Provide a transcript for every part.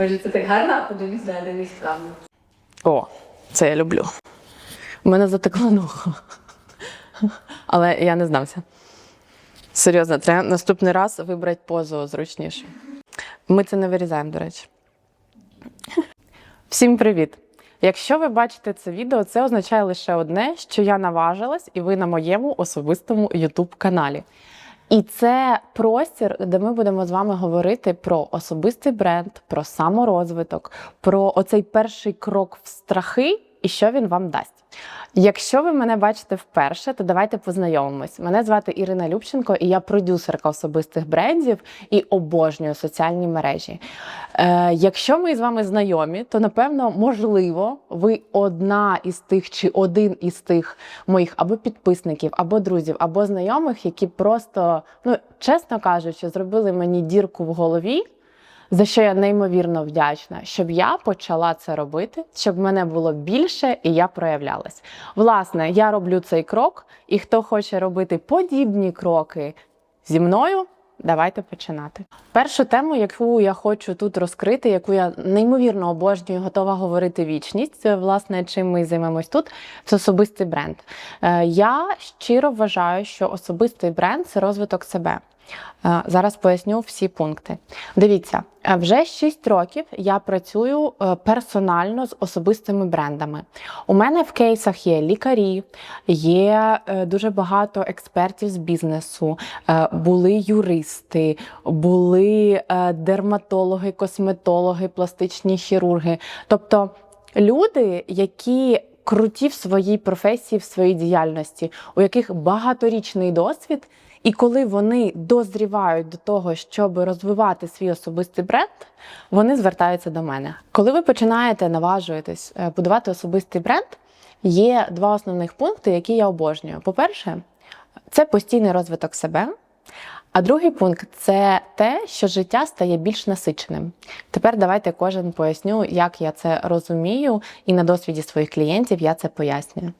Може, це так гарно, подивись, да, дивись правду. О, це я люблю. У мене затекла нога. Але я не здамся. Серйозно, треба наступний раз вибрати позу зручніше. Ми це не вирізаємо, до речі. Всім привіт! Якщо ви бачите це відео, це означає лише одне, що я наважилась, і ви на моєму особистому youtube каналі. І це простір, де ми будемо з вами говорити про особистий бренд, про саморозвиток, про оцей перший крок в страхи і що він вам дасть. Якщо ви мене бачите вперше, то давайте познайомимось. Мене звати Ірина Любченко, і я продюсерка особистих брендів і обожнюю соціальні мережі. Е, якщо ми з вами знайомі, то напевно, можливо, ви одна із тих чи один із тих моїх або підписників, або друзів, або знайомих, які просто, ну чесно кажучи, зробили мені дірку в голові за що я неймовірно вдячна, щоб я почала це робити, щоб мене було більше і я проявлялась. Власне, я роблю цей крок, і хто хоче робити подібні кроки зі мною. Давайте починати. Першу тему, яку я хочу тут розкрити, яку я неймовірно обожнюю, готова говорити вічність. Власне чим ми займемось тут. Це особистий бренд. Е, Я щиро вважаю, що особистий бренд це розвиток себе. Е, Зараз поясню всі пункти. Дивіться, е, вже 6 років я працюю е, персонально з особистими брендами. У мене в кейсах є лікарі, є дуже багато експертів з бізнесу, були юристи, були дерматологи, косметологи, пластичні хірурги. Тобто люди, які круті в своїй професії, в своїй діяльності, у яких багаторічний досвід. І коли вони дозрівають до того, щоб розвивати свій особистий бренд, вони звертаються до мене. Коли ви починаєте наважуєтесь е, будувати особистий бренд, є два основних пункти, які я обожнюю. По-перше, це постійний розвиток себе. А другий пункт це те, що життя стає більш насиченим. Тепер давайте кожен поясню, як я це розумію, і на досвіді своїх клієнтів я це пояснюю.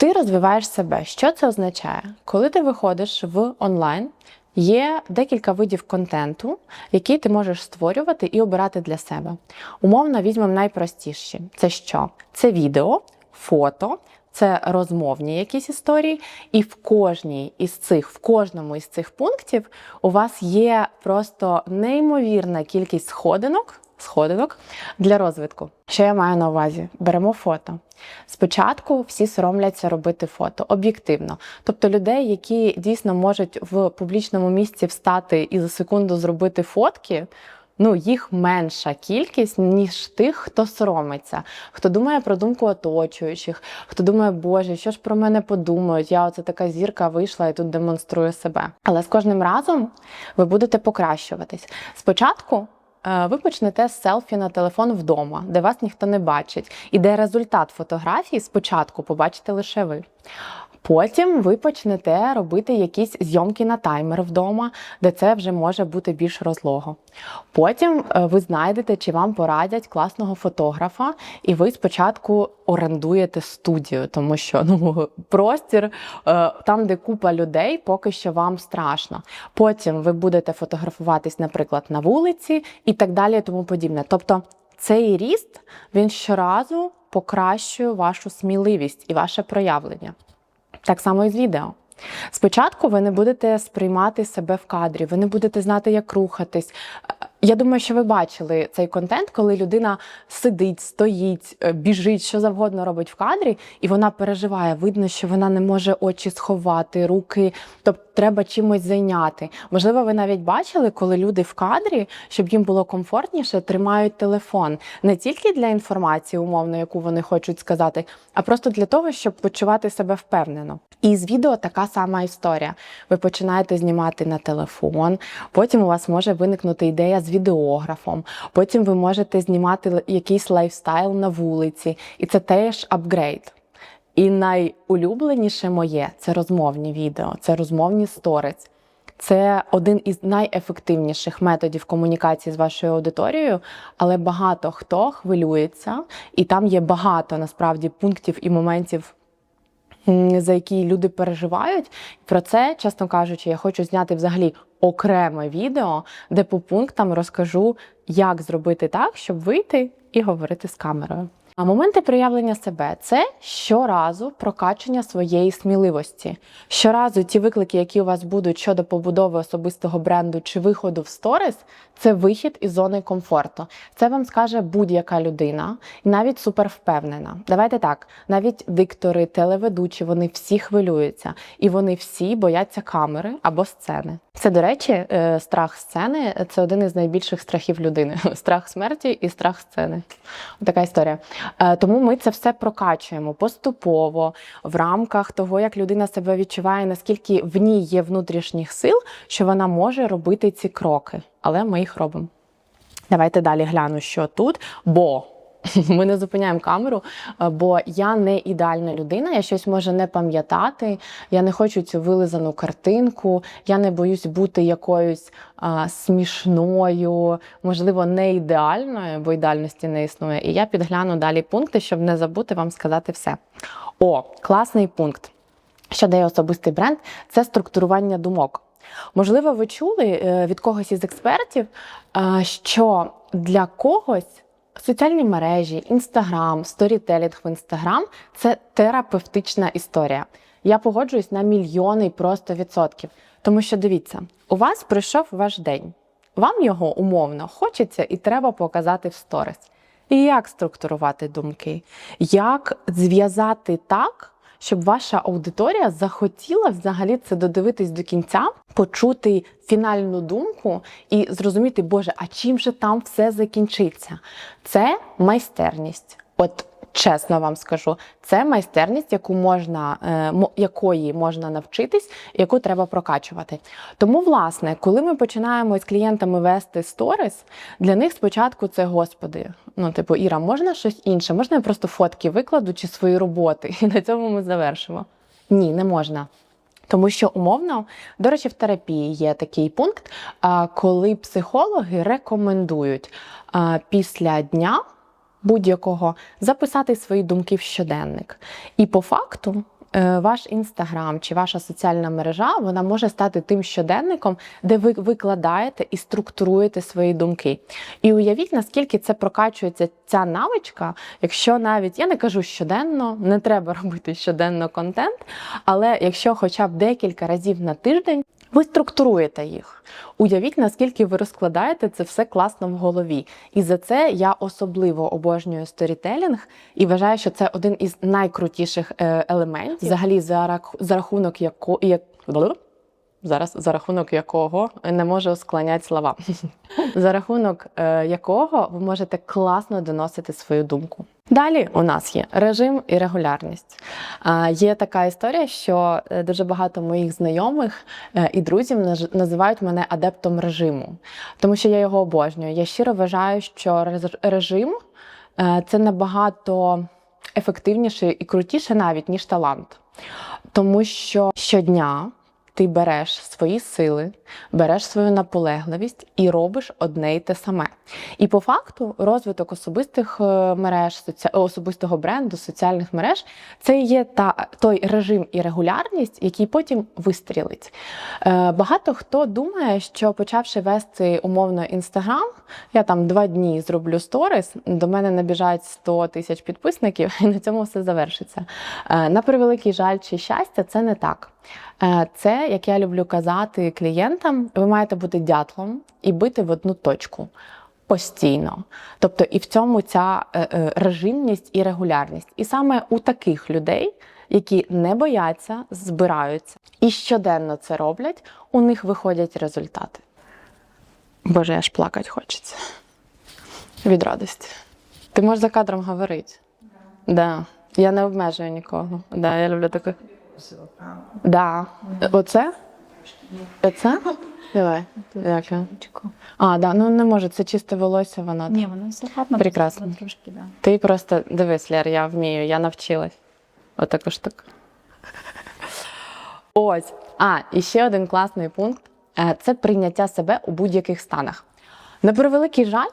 Ти розвиваєш себе. Що це означає? Коли ти виходиш в онлайн, є декілька видів контенту, які ти можеш створювати і обирати для себе. Умовно візьмемо найпростіші. Це що? Це відео, фото. Це розмовні якісь історії, і в кожній із цих, в кожному із цих пунктів у вас є просто неймовірна кількість сходинок, сходинок для розвитку. Що я маю на увазі? Беремо фото. Спочатку всі соромляться робити фото об'єктивно. Тобто людей, які дійсно можуть в публічному місці встати і за секунду зробити фотки. Ну, їх менша кількість, ніж тих, хто соромиться, хто думає про думку оточуючих, хто думає, Боже, що ж про мене подумають? Я оце така зірка вийшла і тут демонструю себе. Але з кожним разом ви будете покращуватись. Спочатку ви почнете селфі на телефон вдома, де вас ніхто не бачить, і де результат фотографії спочатку побачите лише ви. Потім ви почнете робити якісь зйомки на таймер вдома, де це вже може бути більш розлого. Потім е, ви знайдете, чи вам порадять класного фотографа, і ви спочатку орендуєте студію, тому що ну, простір е, там, де купа людей, поки що вам страшно. Потім ви будете фотографуватись, наприклад, на вулиці і так далі, і тому подібне. Тобто цей ріст він щоразу покращує вашу сміливість і ваше проявлення. Так само і з відео. Спочатку ви не будете сприймати себе в кадрі, ви не будете знати, як рухатись. Я думаю, що ви бачили цей контент, коли людина сидить, стоїть, е, біжить, що завгодно робить в кадрі, і вона переживає. Видно, що вона не може очі сховати, руки, тобто треба чимось зайняти. Можливо, ви навіть бачили, коли люди в кадрі, щоб їм було комфортніше, тримають телефон не тільки для інформації, умовно, яку вони хочуть сказати, а просто для того, щоб почувати себе впевнено. І з відео така сама історія. Ви починаєте знімати на телефон, потім у вас може виникнути ідея відеографом, потім ви можете знімати якийсь лайфстайл на вулиці, і це теж апгрейд. І найулюбленіше моє це розмовні відео, це розмовні сторіс. Це один із найефективніших методів комунікації з вашою аудиторією, але багато хто хвилюється, і там є багато насправді пунктів і моментів за які люди переживають. Про це, чесно кажучи, я хочу зняти взагалі окреме відео, де по пунктам розкажу, як зробити так, щоб вийти і говорити з камерою. А моменти проявлення себе це щоразу прокачення своєї сміливості. Щоразу ті виклики, які у вас будуть щодо побудови особистого бренду чи виходу в сторіс, це вихід із зони комфорту. Це вам скаже будь-яка людина, і навіть супервпевнена. Давайте так, навіть диктори, телеведучі, вони всі хвилюються, і вони всі бояться камери або сцени. Це, до речі, е, страх сцени це один із найбільших страхів людини: страх смерті і страх сцени. Така історія. Е, Тому ми це все прокачуємо поступово в рамках того, як людина себе відчуває, наскільки в ній є внутрішніх сил, що вона може робити ці кроки. Але ми їх робимо. Давайте далі гляну, що тут. Бо ми не зупиняємо камеру, е, бо я не ідеальна людина, я щось можу не пам'ятати, я не хочу цю вилизану картинку, я не боюсь бути якоюсь а, смішною, можливо, не ідеальною, бо ідеальності не існує. І я підгляну далі пункти, щоб не забути вам сказати все. О, класний пункт. Що дає особистий бренд це структурування думок. Можливо, ви чули е, від когось із експертів, е, що для когось соціальні мережі, інстаграм, сторітелінг в інстаграм це терапевтична історія. Я погоджуюсь на мільйони просто відсотків. Тому що дивіться, у вас прийшов ваш день. Вам його умовно хочеться і треба показати в сторіс. І як структурувати думки? Як зв'язати так, щоб ваша аудиторія захотіла взагалі це додивитись до кінця, почути фінальну думку і зрозуміти, Боже, а чим же там все закінчиться? Це майстерність. От чесно вам скажу, це майстерність, яку можна, е, якої можна навчитись, яку треба прокачувати. Тому, власне, коли ми починаємо з клієнтами вести сторіс, для них спочатку це господи. Ну, типу, Іра, можна щось інше? Можна я просто фотки викладу чи свої роботи? І на цьому ми завершимо. Ні, не можна. Тому що умовно, до речі, в терапії є такий пункт, коли психологи рекомендують після дня будь-якого записати свої думки в щоденник. І по факту. Е, Ваш інстаграм чи ваша соціальна мережа вона може стати тим щоденником, де ви викладаєте і структуруєте свої думки. І уявіть, наскільки це прокачується ця навичка, якщо навіть я не кажу щоденно, не треба робити щоденно контент, але якщо хоча б декілька разів на тиждень ви структуруєте їх. Уявіть, наскільки ви розкладаєте це все класно в голові. І за це я особливо обожнюю сторітелінг і вважаю, що це один із найкрутіших е, елементів, взагалі за, рах- за рахунок яко, як... Зараз за рахунок якого не можу склоняти слова, за рахунок е, якого ви можете класно доносити свою думку. Далі у нас є режим і регулярність. Є така історія, що е, дуже багато моїх знайомих е, і друзів називають мене адептом режиму, тому що я його обожнюю. Я щиро вважаю, що режим це набагато ефективніше і крутіше навіть ніж талант. Тому що щодня ти береш свої сили, береш свою наполегливість і робиш одне й те саме. І по факту розвиток особистих е, мереж, особистого бренду, соціальних мереж це є та той режим і регулярність, який потім вистрілить. Е, Багато хто думає, що почавши вести умовно інстаграм, я там два дні зроблю сторіс, до мене набіжать 100 тисяч підписників, і на цьому все завершиться. Е, На превеликий жаль чи щастя, це не так. Е, Це, як я люблю казати клієнтам, ви маєте бути дятлом і бити в одну точку постійно. Тобто, і в цьому ця е, е, режимність і регулярність. І саме у таких людей, які не бояться, збираються і щоденно це роблять, у них виходять результати. Боже, аж плакать хочеться від радості. Ти можеш за кадром говорити. Да. Я не обмежую нікого. Да, я люблю таке. Да. Оце? Оце? Давай. Дякую. А, да, ну не може, це чисте волосся, вона. Ні, воно все гарно. Прекрасно. Трошки, да. Ти просто дивись, Лер, я вмію, я навчилась. Отаку штуку. Ось. А, і ще один класний пункт Е, це прийняття себе у будь-яких станах. На превеликий жаль,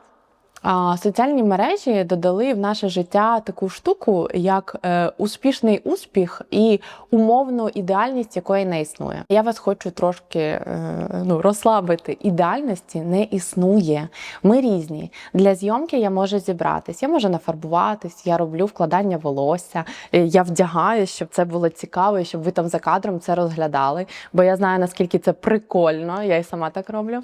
соціальні мережі додали в наше життя таку штуку, як е, успішний успіх і умовну ідеальність, якої не існує. Я вас хочу трошки е, ну, розслабити. Ідеальності не існує. Ми різні. Для зйомки я можу зібратись, я можу нафарбуватись, я роблю вкладання волосся, е, я вдягаю, щоб це було цікаво, і щоб ви там за кадром це розглядали. Бо я знаю наскільки це прикольно, я і сама так роблю.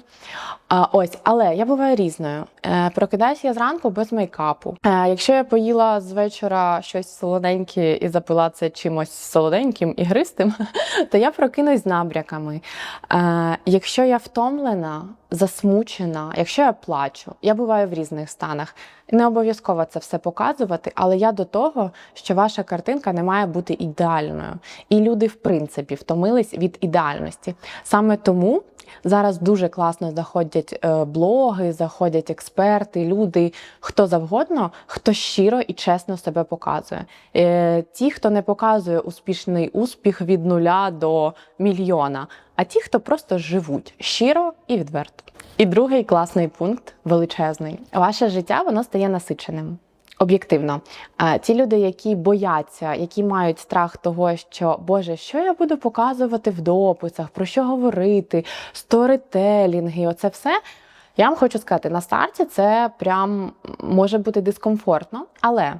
Ось, але я буваю різною. Е, прокидаюся я зранку без мейкапу. Е, якщо я поїла з вечора щось солоденьке і запила це чимось солоденьким і гристим, то я прокинусь з набряками. Е, якщо я втомлена, засмучена, якщо я плачу, я буваю в різних станах. Не обов'язково це все показувати, але я до того, що ваша картинка не має бути ідеальною. І люди, в принципі, втомились від ідеальності. Саме тому зараз дуже класно заходять е, блоги, заходять експерти, люди, хто завгодно, хто щиро і чесно себе показує. Е, ті, хто не показує успішний успіх від нуля до мільйона, а ті, хто просто живуть щиро і відверто. І другий класний пункт величезний. Ваше життя воно стає насиченим. Об'єктивно, ті люди, які бояться, які мають страх того, що Боже, що я буду показувати в дописах, про що говорити, сторителінги, оце все. Я вам хочу сказати, на старті це прям може бути дискомфортно, але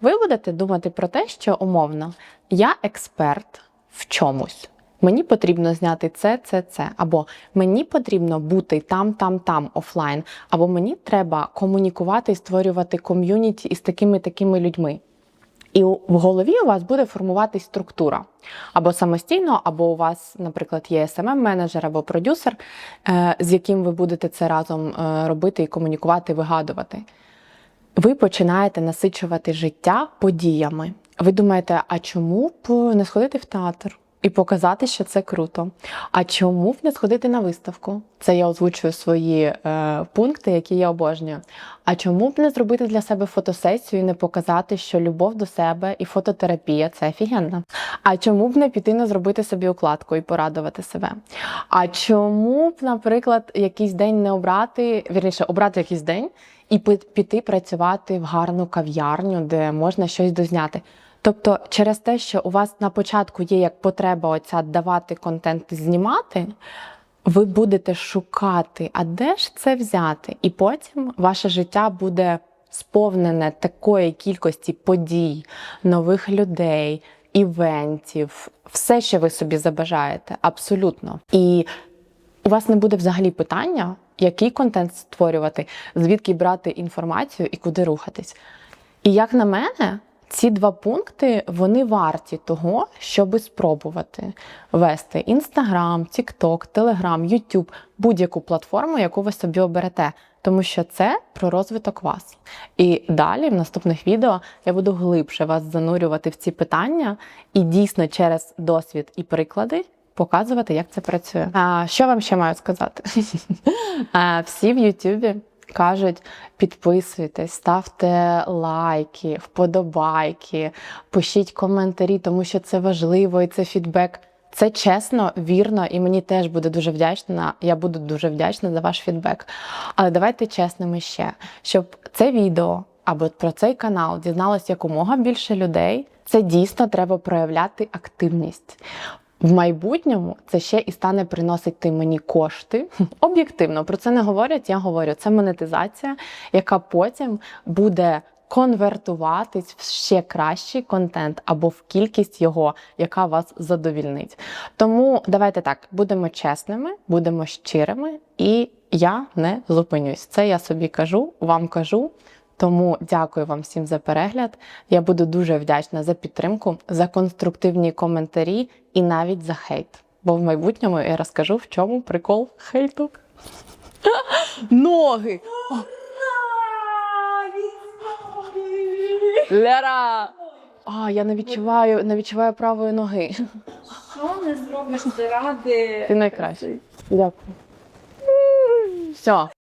ви будете думати про те, що умовно я експерт в чомусь. Мені потрібно зняти це, це, це. Або мені потрібно бути там, там, там офлайн, або мені треба комунікувати і створювати ком'юніті із такими такими людьми. І в голові у вас буде формуватись структура або самостійно, або у вас, наприклад, є smm менеджер або продюсер, е, з яким ви будете це разом е, робити і комунікувати, вигадувати. Ви починаєте насичувати життя подіями. Ви думаєте, а чому б не сходити в театр і показати, що це круто? А чому б не сходити на виставку? Це я озвучую свої е, пункти, які я обожнюю. А чому б не зробити для себе фотосесію і не показати, що любов до себе і фототерапія це офігенно? А чому б не піти не зробити собі укладку і порадувати себе? А чому б, наприклад, якийсь день не обрати, вірніше, обрати якийсь день і піти працювати в гарну кав'ярню, де можна щось дозняти? Тобто, через те, що у вас на початку є як потреба оця давати контент і знімати, ви будете шукати, а де ж це взяти? І потім ваше життя буде сповнене такої кількості подій, нових людей, івентів, все, що ви собі забажаєте, абсолютно. І у вас не буде взагалі питання, який контент створювати, звідки брати інформацію і куди рухатись. І як на мене, ці два пункти вони варті того, щоби спробувати вести Інстаграм, Тікток, Телеграм, Ютуб, будь-яку платформу, яку ви собі оберете. Тому що це про розвиток вас. І далі, в наступних відео, я буду глибше вас занурювати в ці питання і дійсно через досвід і приклади показувати, як це працює. А, що вам ще маю сказати? всі в Ютубі кажуть: підписуйтесь, ставте лайки, вподобайки, пишіть коментарі, тому що це важливо і це фідбек. Це чесно, вірно, і мені теж буде дуже вдячна. Я буду дуже вдячна за ваш фідбек. Але давайте чесними ще, щоб це відео або про цей канал дізналось якомога більше людей. Це дійсно треба проявляти активність. В майбутньому це ще і стане приносити мені кошти. Об'єктивно про це не говорять. Я говорю, це монетизація, яка потім буде конвертуватись в ще кращий контент або в кількість його, яка вас задовільнить. Тому давайте так будемо чесними, будемо щирими, і я не зупинюсь. Це я собі кажу, вам кажу. Тому дякую вам всім за перегляд. Я буду дуже вдячна за підтримку, за конструктивні коментарі і навіть за хейт. Бо в майбутньому я розкажу, в чому прикол хейту. Ноги! Лера! А, я не відчуваю, не відчуваю правої ноги. Що не зробиш заради? Ти найкращий. Дякую. Все.